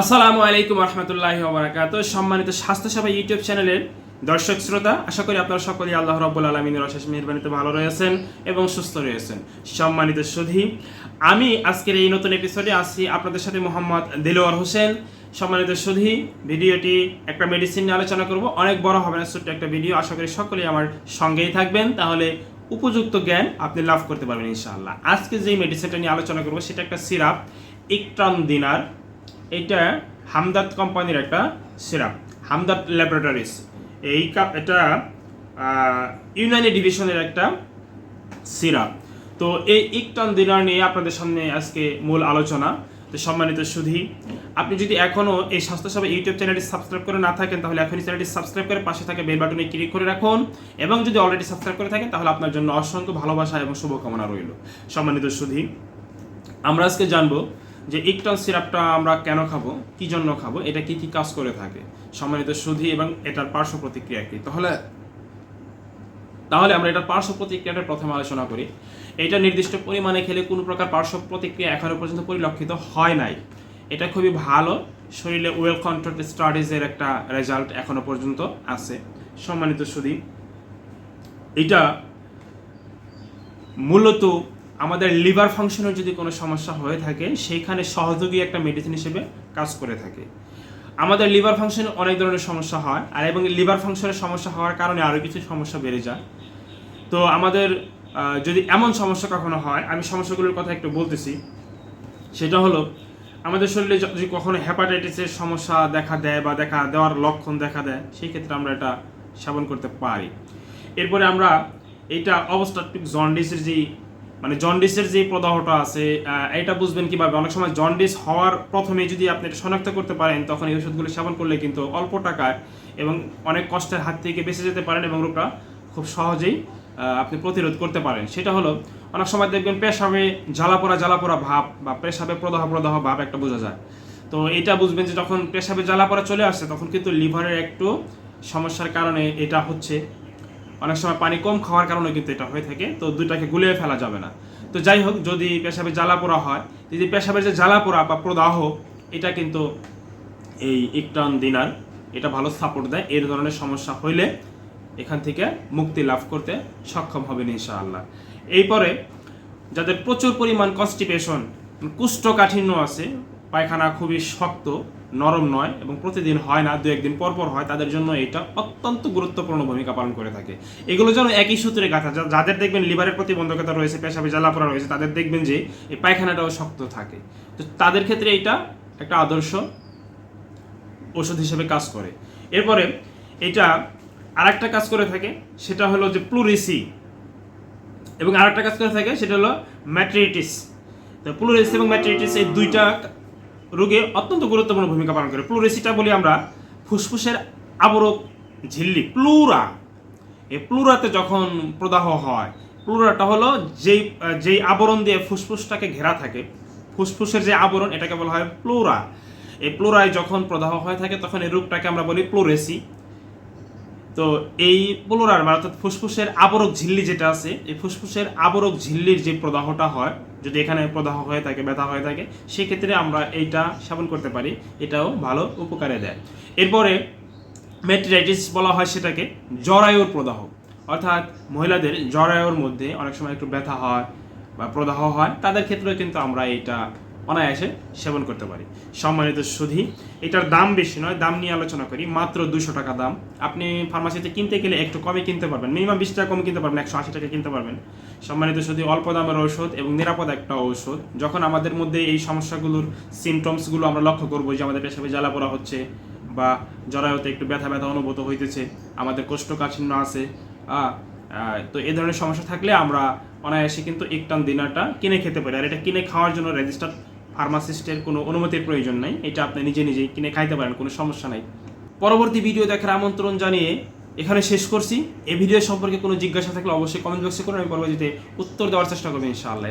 আসসালামু আলাইকুম রহমতুল্লাহ ওবরাকাত সম্মানিত স্বাস্থ্যসেবা ইউটিউব চ্যানেলের দর্শক শ্রোতা, আশা করি আপনারা সকলেই আল্লাহ রব্বুল আলমিনের অশেষ মেহরবানিতে ভালো রয়েছেন এবং সুস্থ রয়েছেন। সম্মানিত সুধী, আমি আজকের এই নতুন এপিসোডে আসছি আপনাদের সাথে মোহাম্মদ দিলোয়ার হোসেন। সম্মানিত সুধী, ভিডিওটি একটা মেডিসিন নিয়ে আলোচনা করব। অনেক বড় হবে না, ছোট্ট একটা ভিডিও আশা করি সকলেই আমার সঙ্গেই থাকবেন। তাহলে উপযুক্ত জ্ঞান আপনি লাভ করতে পারবেন ইনশাআল্লাহ। আজকে যে মেডিসিনটা নিয়ে আলোচনা করব, সেটা একটা সিরাপ ইকট্রাম দিনার এটা হামদাদ কোম্পানির একটা সিরাপ হামদাদ ল্যাবরেটরিজ। এই কাপ এটা ইউনানি ডিভিশনের একটা সিরাপ। তো এই ইকটন দিনার নিয়ে আপনাদের সামনে আজকে মূল আলোচনা। তো সম্মানিত সুধী, আপনি যদি এখনও এই স্বাস্থ্যসেবা ইউটিউব চ্যানেলটি সাবস্ক্রাইব করে না থাকেন, তাহলে এখনই চ্যানেলটি সাবস্ক্রাইব করে পাশে থাকে বেল বাটনে ক্লিক করে রাখুন এবং যদি অলরেডি সাবস্ক্রাইব করে থাকেন, তাহলে আপনার জন্য অসংখ্য ভালোবাসা এবং শুভকামনা রইল। সম্মানিত সুধী, আমরা আজকে জানব যে ইকটন সিরাপটা আমরা কেন খাব? কি জন্য খাব? এটা কি কি কাজ করে থাকে? সম্মানিত সুধী এবং এটার পার্শ্ব প্রতিক্রিয়া কি? তাহলে তাহলে আমরা এটার পার্শ্ব প্রতিক্রিয়াটা প্রথমে আলোচনা করি। এটা নির্দিষ্ট পরিমাণে খেলে কোনো প্রকার পার্শ্ব প্রতিক্রিয়া এখনও পর্যন্ত পরিলক্ষিত হয় নাই। এটা খুবই ভালো। শরীরে ওয়েল কন্ট্রোল স্টাডিজের একটা রেজাল্ট এখনও পর্যন্ত আছে। সম্মানিত সুধী, এটা মূলত আমাদের লিভার ফাংশনের যদি কোনো সমস্যা হয়ে থাকে, সেইখানে সহযোগী একটা মেডিসিন হিসেবে কাজ করে থাকে। আমাদের লিভার ফাংশনে অনেক ধরনের সমস্যা হয়, আর এবং লিভার ফাংশনের সমস্যা হওয়ার কারণে আরও কিছু সমস্যা বেড়ে যায়। তো আমাদের যদি এমন সমস্যা কখনো হয়, আমি সমস্যাগুলোর কথা একটু বলতেছি। সেটা হলো, আমাদের শরীরে যদি কখনো হ্যাপাটাইটিসের সমস্যা দেখা দেয় বা দেখা দেওয়ার লক্ষণ দেখা দেয়, সেই ক্ষেত্রে আমরা এটা সেবন করতে পারি। এরপরে আমরা এটা অবস্ট্রাকটিভ জন্ডিসের যে মানে জন্ডিসের যে প্রদাহটা আছে এটা বুঝবেন কীভাবে? অনেক সময় জন্ডিস হওয়ার প্রথমে যদি আপনি এটা শনাক্ত করতে পারেন, তখন এই ওষুধগুলো সেবন করলে কিন্তু অল্প টাকায় এবং অনেক কষ্টের হাত থেকে বেঁচে যেতে পারেন এবং রোগটা খুব সহজেই আপনি প্রতিরোধ করতে পারেন। সেটা হলো, অনেক সময় দেখবেন পেশাবে জ্বালাপোড়া জ্বালাপোড়া ভাব বা পেশাবে প্রদাহ প্রদাহ ভাব একটা বোঝা যায়। তো এটা বুঝবেন যে যখন পেশাবে জ্বালাপোড়া চলে আসে, তখন কিন্তু লিভারের একটু সমস্যার কারণে এটা হচ্ছে অনেক সময় পানি কম খাওয়ার কারণে কিন্তু এটা হয়ে থাকে, তো দুইটাকে গুলিয়ে ফেলা যাবে না। তো যাই হোক, যদি পেশাবে জ্বালা পোড়া হয়, যদি পেশাবের যে জ্বালা পোড়া বা প্রদাহ, এটা কিন্তু এই ইকটান দিনার এটা ভালো সাপোর্ট দেয়। এর ধরনের সমস্যা হইলে এখান থেকে মুক্তি লাভ করতে সক্ষম হবেন ইনশাআল্লাহ। এরপরে যাদের প্রচুর পরিমাণ কনস্টিপেশন কুষ্ঠকাঠিন্য আছে পায়খানা খুবই শক্ত, নরম নয় এবং প্রতিদিন হয় না দু একদিন পর পর হয়, তাদের জন্য এটা অত্যন্ত গুরুত্বপূর্ণ ভূমিকা পালন করে থাকে। এগুলো যেন একই সূত্রে গাথা যাদের দেখবেন লিভারের প্রতিবন্ধকতা রয়েছে, পেশাবে জ্বালাপোড়া রয়েছে, তাদের দেখবেন যে এই পায়খানাটাও শক্ত থাকে। তো তাদের ক্ষেত্রে এটা একটা আদর্শ ওষুধ হিসেবে কাজ করে। এরপরে এটা আরেকটা কাজ করে থাকে, সেটা হলো যে প্লুরিসি। এবং আরেকটা কাজ করে থাকে, সেটা হলো ম্যাট্রিটিস। তো প্লুরিসি এবং ম্যাট্রিটিস এই দুইটা রোগে অত্যন্ত গুরুত্বপূর্ণ ভূমিকা পালন করে। প্লুরেসিটা বলি আমরা, ফুসফুসের আবরক ঝিল্লি, প্লুরা। এই প্লুরাতে যখন প্রদাহ হয়, প্লুরাটা হলো যেই যেই আবরণ দিয়ে ফুসফুসটাকে ঘেরা থাকে, ফুসফুসের যে আবরণ এটাকে বলা হয় প্লুরা। এই প্লোরায় যখন প্রদাহ হয়ে থাকে, তখন এই রোগটাকে আমরা বলি প্লুরেসি। তো এই প্লুরার মানে অর্থাৎ ফুসফুসের আবরক ঝিল্লি যেটা আছে, এই ফুসফুসের আবরক ঝিল্লির যে প্রদাহটা হয়, যদি এখানে প্রদাহ হয়ে থাকে, ব্যথা হয়ে থাকে, সেক্ষেত্রে আমরা এইটা সেবন করতে পারি। এটাও ভালো উপকারে দেয়। এরপরে মেট্রাইটিস বলা হয় সেটাকে জরায়ুর প্রদাহ। অর্থাৎ মহিলাদের জরায়ুর মধ্যে অনেক সময় একটু ব্যথা হয় বা প্রদাহ হয়, তাদের ক্ষেত্রেও কিন্তু আমরা এইটা অনায়াসে সেবন করতে পারি। সম্মানিত সুধি, এটার দাম বেশি নয়, দাম নিয়ে আলোচনা করি। মাত্র দুশো টাকা দাম। আপনি ফার্মাসিতে কিনতে গেলে একটু কমে কিনতে পারবেন। মিনিমাম বিশ টাকা কমে কিনতে পারবেন, একশো আশি টাকা কিনতে পারবেন। সম্মানিত সুধি, অল্প দামের ঔষধ এবং নিরাপদ একটা ঔষধ। যখন আমাদের মধ্যে এই সমস্যাগুলোর সিমটমসগুলো আমরা লক্ষ্য করব যে আমাদের পেশাবে জ্বালা পোড়া হচ্ছে বা জরায়ুতে একটু ব্যথা ব্যথা অনুভূত হইতেছে, আমাদের কোষ্ঠকাঠিন্য আছে তো এ ধরনের সমস্যা থাকলে আমরা অনায়াসে কিন্তু একটান দিনারটা কিনে খেতে পারি। আর এটা কিনে খাওয়ার জন্য রেজিস্টার ফার্মাসিস্টের কোনো অনুমতির প্রয়োজন নাই। এটা আপনি নিজে নিজেই কিনে খাইতে পারেন, কোনো সমস্যা নাই। পরবর্তী ভিডিও দেখার আমন্ত্রণ জানিয়ে এখানে শেষ করছি। এই ভিডিও সম্পর্কে কোনো জিজ্ঞাসা থাকলে অবশ্যই কমেন্ট বক্সে করুন। আমি পরবর্তীতে উত্তর দেওয়ার চেষ্টা করব ইনশাআল্লাহ।